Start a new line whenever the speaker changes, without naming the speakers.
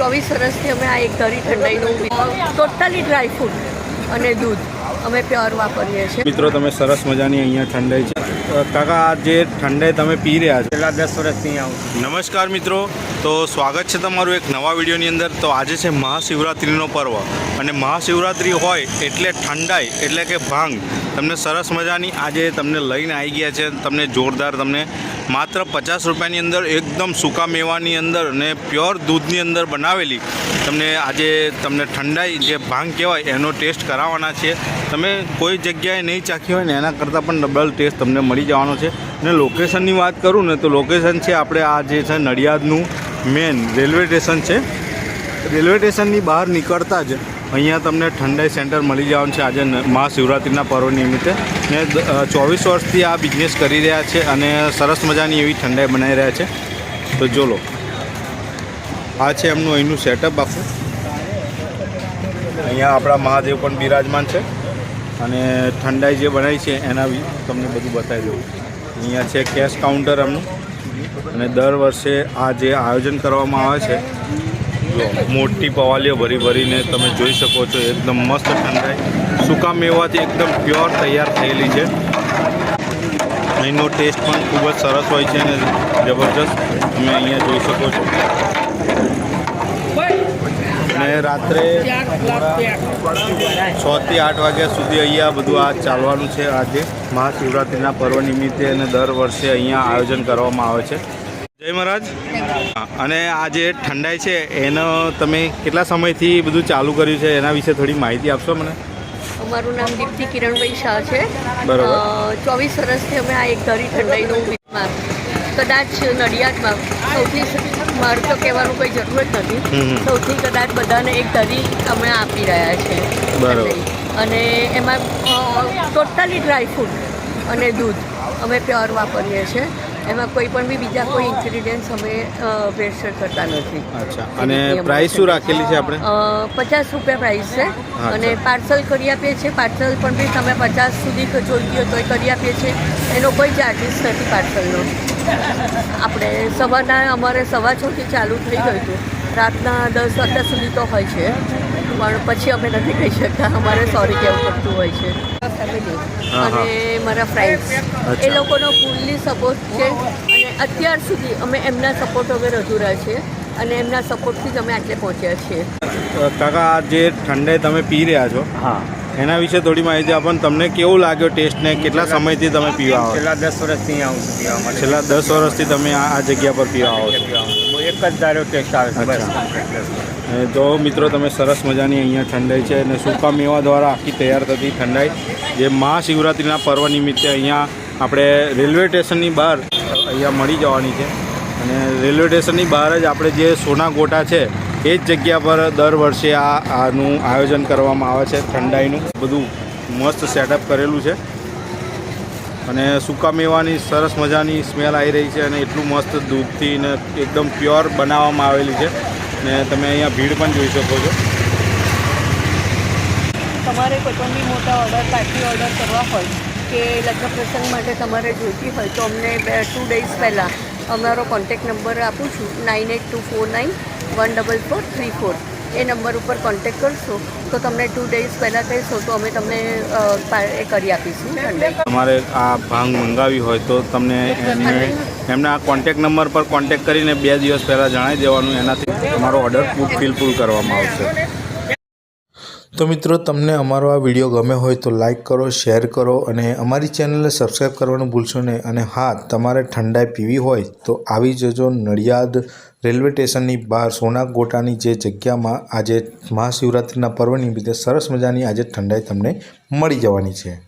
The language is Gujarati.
ચોવીસ વર્ષથી અમે આ એક ધરી ઠંડાઈનું ટોટલી ડ્રાય ફ્રૂટ અને દૂધ અમે પ્યોર વાપરીએ છીએ.
મિત્રો તમે સરસ મજાની અહીંયા ઠંડાઈ છે. કાકા આ જે ઠંડાઈ તમે પી રહ્યા છો.
છેલ્લા દસ વર્ષથી અહીંયા આવું
નમસ્કાર મિત્રો. તો સ્વાગત છે તમારું એક નવા વિડીયોની અંદર. તો આજે છે મહાશિવરાત્રિનો પર્વ. અને મહાશિવરાત્રિ હોય એટલે ઠંડાઈ એટલે કે ભાંગ. તમને સરસ મજાની આજે તમને લઈને આવી ગયા છે. તમને જોરદાર તમને માત્ર પચાસ રૂપિયાની અંદર એકદમ સૂકા મેવાની અંદર અને પ્યોર દૂધની અંદર બનાવેલી. તમને આજે તમને ઠંડાઈ જે ભાંગ કહેવાય, એનો ટેસ્ટ કરાવવાના છે. તમે કોઈ જગ્યાએ નહીં ચાખી હોય ને, એના કરતાં પણ ડબલ ટેસ્ટ તમને મળી જવાનો છે. અને લોકેશનની વાત કરું ને, તો લોકેશન છે આપણે આ જે છે નડિયાદનું મેન રેલવે સ્ટેશન છે. રેલવે સ્ટેશનની બહાર નીકળતા જ અહીંયા તમને ઠંડાઈ સેન્ટર મળી જવાનું છે. આજે મહાશિવરાત્રિના પર્વ નિમિત્તે. ને ચોવીસ વર્ષથી આ બિઝનેસ કરી રહ્યા છે અને સરસ મજાની એવી ઠંડાઈ બનાવી રહ્યા છે. તો જોલો. આ છે એમનું અહીંનું સેટઅપ આખું. અહીંયા આપણા મહાદેવ પણ બિરાજમાન છે. અને ઠંડાઈ જે બનાવી છે એના તમને બધું બતાવી દઉં. અહીંયા છે કેશ કાઉન્ટર એમનું. અને દર વર્ષે આ જે આયોજન કરવામાં આવે છે જો મોટી પવાલીઓ ભરી ભરીને તમે જોઈ શકો છો, એકદમ મસ્ત ઠંડાઈ. સૂકા મેવાથી એકદમ પ્યોર તૈયાર થયેલી છે. અહીંનો ટેસ્ટ પણ ખૂબ જ સરસ હોય છે અને જબરજસ્ત તમે અહીંયા જોઈ શકો છો. અને રાત્રે છ થી આઠ વાગ્યા સુધી અહીંયા બધું આ ચાલવાનું છે. આજે મહાશિવરાત્રિના પર્વ નિમિત્તે અને દર વર્ષે અહીંયા આયોજન કરવામાં આવે છે. જય મહારાજ. અને આ જે ઠંડાઈ છે એનો તમે કેટલા સમયથી બધું ચાલુ કર્યું છે એના વિશે થોડી માહિતી આપશો મને?
અમારું નામ દીપ્તિ કિરણભાઈ શાહ છે.
બરોબર.
ચોવીસ વર્ષથી અમે આ એક ધરી ઠંડાઈનું કદાચ નડિયાદમાં સૌથી મારું તો કહેવાનું કોઈ જરૂર જ. નથી સૌથી કદાચ બધાને એક ધરી અમે આપી રહ્યા છે.
બરોબર.
અને એમાં ટોટલી ડ્રાય ફ્રૂટ અને દૂધ અમે પ્યોર વાપરીએ છીએ. એમાં કોઈ પણ બી બીજા કોઈ ઇન્ગ્રીડિયન્ટ્સ અમે ભેળસેળ કરતા નથી.
અચ્છા. અને પ્રાઇસ શું રાખેલી છે આપણે?
પચાસ રૂપિયા પ્રાઇસ છે. અને પાર્સલ કરી આપીએ છીએ. પાર્સલ પણ બી તમે પચાસ સુધી જોઈતી હોય તોય કરી આપીએ છીએ. એનો કોઈ ચાર્જિસ નથી પાર્સલનો આપણે સવારના અમારે સવા છથી ચાલુ થઈ ગયું હતું. રાતના દસ વાગ્યા સુધી તો હોય છે. પણ પછી અમે નથી કહી શકતા. અમારે સોરી કહેવું પડતું હોય છે. અને મારા ફ્રેન્ડ્સ એ લોકોનો ફૂલ્લી સપોર્ટ છે. અને અત્યાર સુધી અમે એમના સપોર્ટ વગર અધૂરા છે અને એમના સપોર્ટથી જ અમે આટલે પહોંચ્યા છીએ.
કાકા આ જે ઠંડે તમે પી રહ્યા છો
હા.
એના વિશે થોડી માહિતી આપો તમને કેવું લાગ્યો ટેસ્ટ ને કેટલા સમયથી તમે પીવા આવો
છેલ્લા દસ વર્ષથી આવું છું પીવા માટે.
છેલ્લા દસ વર્ષથી તમે આ આ જગ્યા પર પીવા આવો છો?
એક જ ધારો ટેસ્ટ આવે છે
જો મિત્રો, તમે સરસ મજાની અહીંયા ઠંડાઈ છે અને સૂકા મેવા દ્વારા આખી તૈયાર થતી ઠંડાઈ. જે મહાશિવરાત્રિના પર્વ નિમિત્તે અહીંયા આપણે રેલવે સ્ટેશનની બહાર અહીંયા મળી જવાની છે. અને રેલવે સ્ટેશનની બહાર જ આપણે જે સોના ગોટા છે, એ જ જગ્યા પર દર વર્ષે આ આનું આયોજન કરવામાં આવે છે ઠંડાઈનું. બધું મસ્ત સેટઅપ કરેલું છે. અને સૂકા મેવાની સરસ મજાની સ્મેલ આવી રહી છે અને એટલું મસ્ત દૂધથી ને એકદમ પ્યોર બનાવવામાં આવેલી છે. ને તમે અહીંયા ભીડ પણ જોઈ શકો છો.
તમારે કોઈ પણ બી મોટા ઓર્ડર પાર્ટી ઓર્ડર કરવા હોય કે લગ્ન પ્રસંગ માટે તમારે જોઈતી હોય તો અમને બે ટુ ડેઝ પહેલાં અમારો કોન્ટેક નંબર આપું છું. Nine eight two four nine one double four three four એ નંબર ઉપર કોન્ટેક કરશો તો તમને ટુ ડેઝ પહેલાં કહીશો તો અમે તમને એ કરી આપીશું.
તમારે આ ભાંગ મંગાવી હોય તો તમને એમને કોન્ટેક નંબર પર કોન્ટેક કરીને બે દિવસ પહેલાં જણાવી દેવાનું, એનાથી તમારો ઓર્ડર ફિલફુલ કરવામાં આવશે.
તો મિત્રો, તમને અમારો આ વીડિયો ગમે હોય તો લાઇક કરો શેર કરો અને અમારી ચેનલને સબસ્ક્રાઈબ કરવાનું ભૂલશો નહીં. અને હા, તમારે ઠંડાઈ પીવી હોય તો આવી જજો નડિયાદ રેલવે સ્ટેશનની બહાર સોના ગોટાની જે જગ્યામાં આજે મહાશિવરાત્રિના પર્વ નિમિત્તે સરસ મજાની આજે ઠંડાઈ તમને મળી જવાની છે.